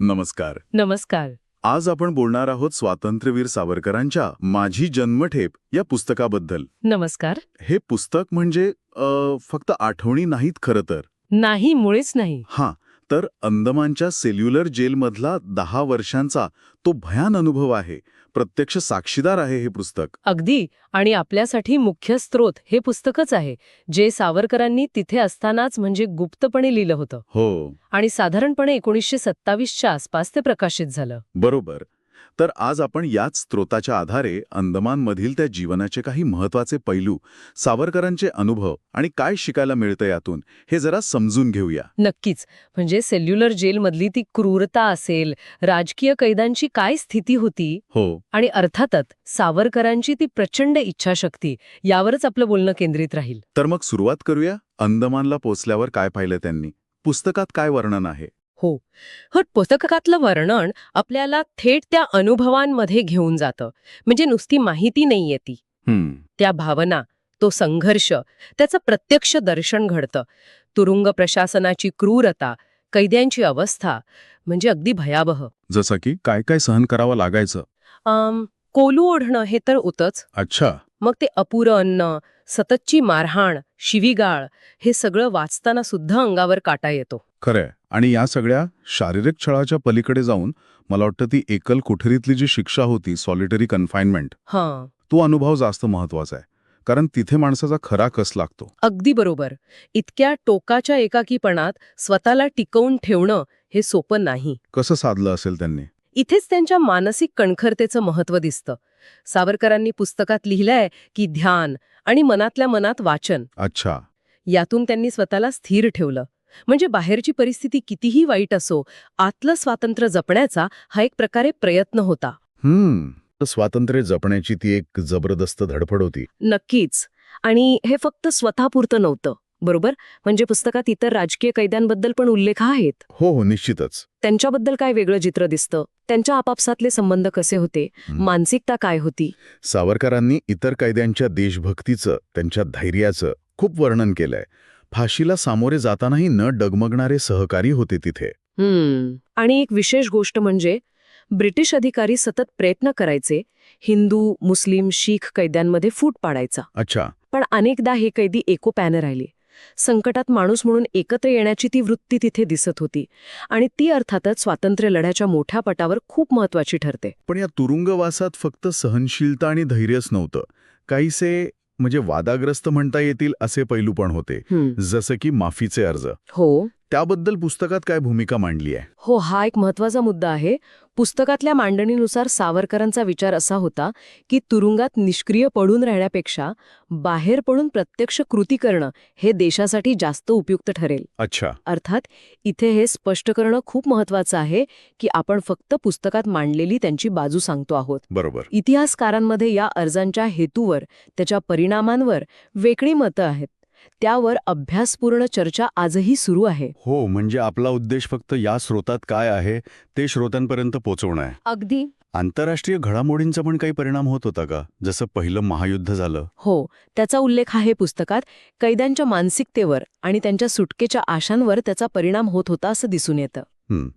नमस्कार. नमस्कार. आज आपण बोलणार आहोत स्वातंत्र्यवीर सावरकरांच्या माझी जन्मठेप या पुस्तकाबद्दल. नमस्कार. हे पुस्तक म्हणजे अ, फक्त आठवणी नाहीत खरं तर. नाही मुळेच नाही. हां. तर अंदमानच्या सेल्युलर जेलमधला दहा वर्षांचा तो भयान अनुभव आहे. प्रत्यक्ष साक्षीदार आहे हे पुस्तक. अगदी. आणि आपल्यासाठी मुख्य स्रोत हे पुस्तकच आहे जे सावरकरांनी तिथे असतानाच म्हणजे गुप्तपणे लिहिलं होतं. हो. आणि साधारणपणे एकोणीसशे सत्तावीसच्या आसपास ते प्रकाशित झालं. बरोबर. तर आज आपण याच स्रोताच्या आधारे अंदमानमधील त्या जीवनाचे काही महत्त्वाचे पैलू सावरकरांचे अनुभव आणि काय शिकायला मिळतं यातून हे जरा समजून घेऊया. नक्कीच. म्हणजे सेल्युलर जेलमधली ती क्रूरता असेल राजकीय कैद्यांची काय स्थिती होती हो. आणि अर्थातच सावरकरांची ती प्रचंड इच्छाशक्ती यावरच आपलं बोलणं केंद्रित राहील. तर मग सुरुवात करूया. अंदमानला पोचल्यावर काय पाहिलं त्यांनी? पुस्तकात काय वर्णन आहे? हो. हो पुस्तकातलं वर्णन आपल्याला थेट त्या अनुभवांमध्ये घेऊन जातं. म्हणजे नुसती माहिती नाहीये ती. त्या भावना तो संघर्ष त्याचं प्रत्यक्ष दर्शन घडतं. तुरुंग प्रशासनाची क्रूरता कैद्यांची अवस्था म्हणजे अगदी भयावह. जसं की काय काय सहन करावं लागायचं? कोलू ओढणं हे तर होतंच अच्छा. मग ते अपुरं अन्न सततची मारहाण शिवीगाळ हे सगळं वाचताना सुद्धा अंगावर काटा येतो. खरंय. आणि या सगळ्या शारीरिक छळाच्या पलीकडे जाऊन मला वाटतं ती एकल कुठरीतली जी शिक्षा होती सॉलिटरी कन्फाइनमेंट हां. तो अनुभव जास्त महत्त्वाचा आहे. कारण तिथे माणसाचा खरा कस लागतो? अगदी बरोबर. इतक्या टोकाच्या एकाकीपणात स्वतःला टिकवून ठेवणं हे सोपं नाही. कसं साधलं असेल त्यांनी? इथेच त्यांच्या मानसिक कणखरतेचं महत्त्व दिसतं. सावरकरांनी पुस्तकात लिहिलंय की ध्यान आणि मनातल्या मनात वाचन. अच्छा. यातून त्यांनी स्वतःला स्थिर ठेवलं. म्हणजे बाहेरची परिस्थिती कितीही वाईट असो आतलं स्वातंत्र्य जपण्याचा हा एक प्रकारे प्रयत्न होता. हम्म तर स्वातंत्र्य जपण्याची ती एक जबरदस्त धडपड होती. नक्कीच. आणि हे फक्त स्वतःपुरतं नव्हतं बरोबर? म्हणजे पुस्तकात इतर राजकीय कैद्यांबद्दल पण उल्लेख आहेत. हो हो निश्चितच. त्यांच्याबद्दल काय वेगळं चित्र दिसतं? त्यांच्या आपापसातले संबंध कसे होते. मानसिकता काय होती? सावरकरांनी इतर कैद्यांच्या देशभक्तीचं त्यांच्या धैर्याचं खूप वर्णन केलंय. फाशीला सामोरे जातानाही न डगमगणारे सहकारी होते तिथे. हम्म. आणि एक विशेष गोष्ट म्हणजे ब्रिटिश अधिकारी सतत प्रयत्न करायचे हिंदू मुस्लिम शीख कैद्यांमध्ये फूट पाडायचा. अच्छा. पण अनेकदा हे कैदी एकोप्यानं राहिले. संकटात माणूस म्हणून एकत्र येण्याची ती वृत्ती तिथे दिसत होती आणि ती अर्थातच स्वातंत्र्य लढ्याच्या मोठ्या पटावर खूप महत्वाची ठरते. पण या तुरुंगवासात फक्त सहनशीलता आणि धैर्यच नव्हतं. काहीसे म्हणजे वादाग्रस्त म्हणता येतील असे पैलू पण होते. जसं की माफीचे अर्ज. हो. त्याबद्दल पुस्तकात काय भूमिका मांडली आहे? हो हा एक महत्त्वाचा मुद्दा आहे. पुस्तकातल्या मांडणीनुसार सावरकरांचा विचार असा होता की तुरुंगात निष्क्रिय पडून राहण्यापेक्षा बाहेर पडून प्रत्यक्ष कृती करणं हे देशासाठी जास्त उपयुक्त ठरेल. अच्छा. अर्थात इथे हे स्पष्ट करणं खूप महत्वाचं आहे की आपण फक्त पुस्तकात मांडलेली त्यांची बाजू सांगतो आहोत. बरोबर. इतिहासकारांमध्ये या अर्जांच्या हेतूवर त्याच्या परिणामांवर वेगळी मतं आहेत. त्यावर अभ्यासपूर्ण चर्चा आजही सुरू आहे. हो म्हणजे आपला उद्देश फक्त या स्रोतात काय आहे ते श्रोत्यांपर्यंत पोहोचवणं आहे. अगदी. आंतरराष्ट्रीय घडामोडींचा पण काही परिणाम होत होता का जसं पहिलं महायुद्ध झालं? हो त्याचा उल्लेख आहे पुस्तकात. कैद्यांच्या मानसिकतेवर आणि त्यांच्या सुटकेच्या आशांवर त्याचा परिणाम होत होता असं दिसून येतं.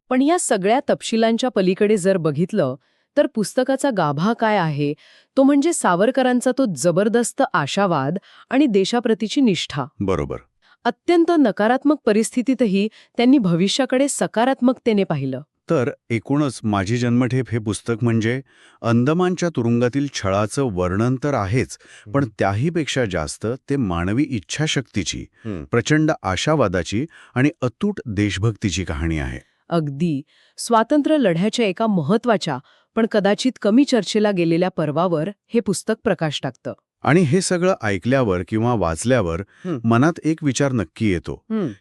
पण या सगळ्या तपशिलांच्या पलीकडे जर बघितलं तर पुस्तकाचा गाभा काय आहे? तो म्हणजे सावरकरांचा तो जबरदस्त आशावाद आणि देशाप्रतीची निष्ठा. बरोबर. अत्यंत नकारात्मक परिस्थितीतही त्यांनी भविष्याकडे सकारात्मकतेने पाहिलं. तर एकूणच माझी जन्मठेप हे पुस्तक म्हणजे अंदमानच्या तुरुंगातील छळाचं वर्णन तर आहेच पण त्याहीपेक्षा जास्त ते मानवी इच्छाशक्तीची प्रचंड आशावादाची आणि अतूट देशभक्तीची कहाणी आहे. अगदी. स्वातंत्र्य लढ्याच्या एका महत्त्वाच्या पण कदाचित कमी चर्चेला गेलेल्या पर्वावर हे पुस्तक प्रकाश टाकतं आणि हे सगळं ऐकल्यावर किंवा वाचल्यावर. मनात एक विचार नक्की येतो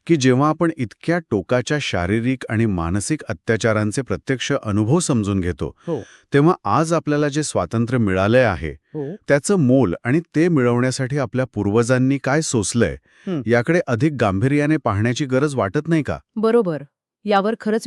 की जेव्हा आपण इतक्या टोकाच्या शारीरिक आणि मानसिक अत्याचारांचे प्रत्यक्ष अनुभव समजून घेतो हो. तेव्हा आज आपल्याला जे स्वातंत्र्य मिळालंय आहे हो त्याचं मोल आणि ते मिळवण्यासाठी आपल्या पूर्वजांनी काय सोसलंय. याकडे अधिक गांभीर्याने पाहण्याची गरज वाटत नाही का बरोबर यावर खरंच